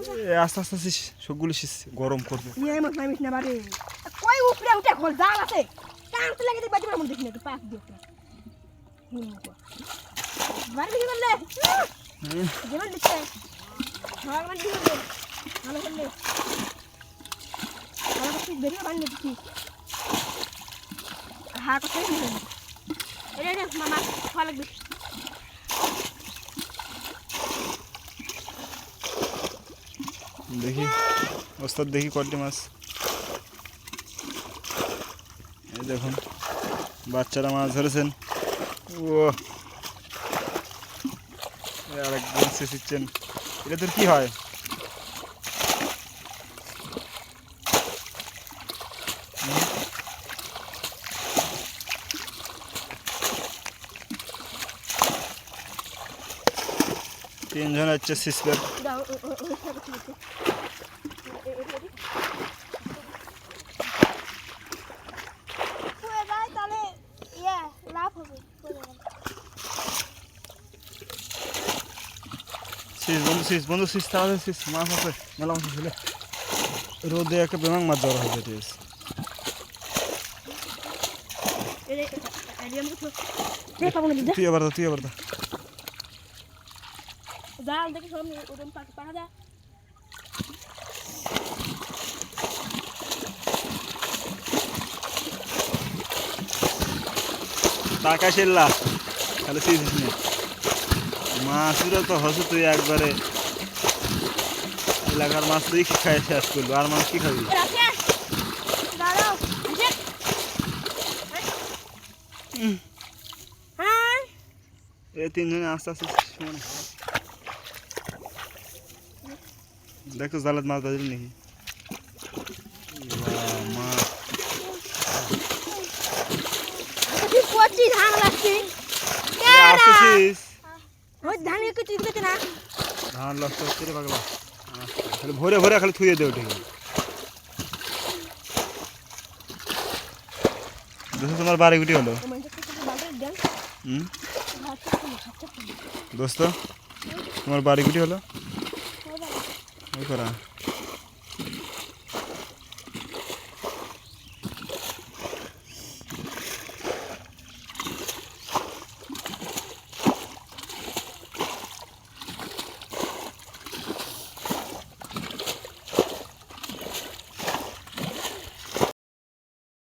এ, আস্তে আস্তে আস্তে সবগুলো শীষ গরম করব ইয়ে মত নামিস না বারে কই উপরে উঠে খোল জাল আছে টানতে লাগে দেখবা দিবার মন দেখি না পাক দিও বারে কি করলে যেমন দিচ্ছে মানে কি করলে ভালো করলে ভালো করছিস বেরিয়ে বানিয়ে দিচ্ছি হা এটা মামা ভালো লাগবে দেখি। ওস্তাদ দেখি কটি মাছ। এই দেখুন, বাচ্চারা মাছ ধরেছেন। ও আরেকজন শেষিচ্ছেন এটা তোর কি হয়? তিনজন হচ্ছে ইয়ে হবে শীষ বন্ধু শীষ বন্ধু শীষ তাহলে শীষ মাছ আছে মেলা রোদে একটা বেমাং মাছ জ্বর হয়ে যেতে এটা এটা আমি তো রে পাবো না দিদা তুই আবার তুই আবার জাল দেখি টাকা সেল্লা তাহলে মাছগুলো তো হসে তুই একবারে এলাকার মাছ তুই খাই শেষ করব আর মাছ কি খাবি এই তিনজনে আস্তে আস্তে সমানে দেখো জালাত মাছ বাজিল নাকি? ধান লাগছি। রে পাগলা। খালি ভরে ভরে খালি থুয়ে দে ওঠে দোস্ত তোমার বাড়ি গুটি হলো? দোস্ত তোমার বাড়ি গুটি হলো? Ahora.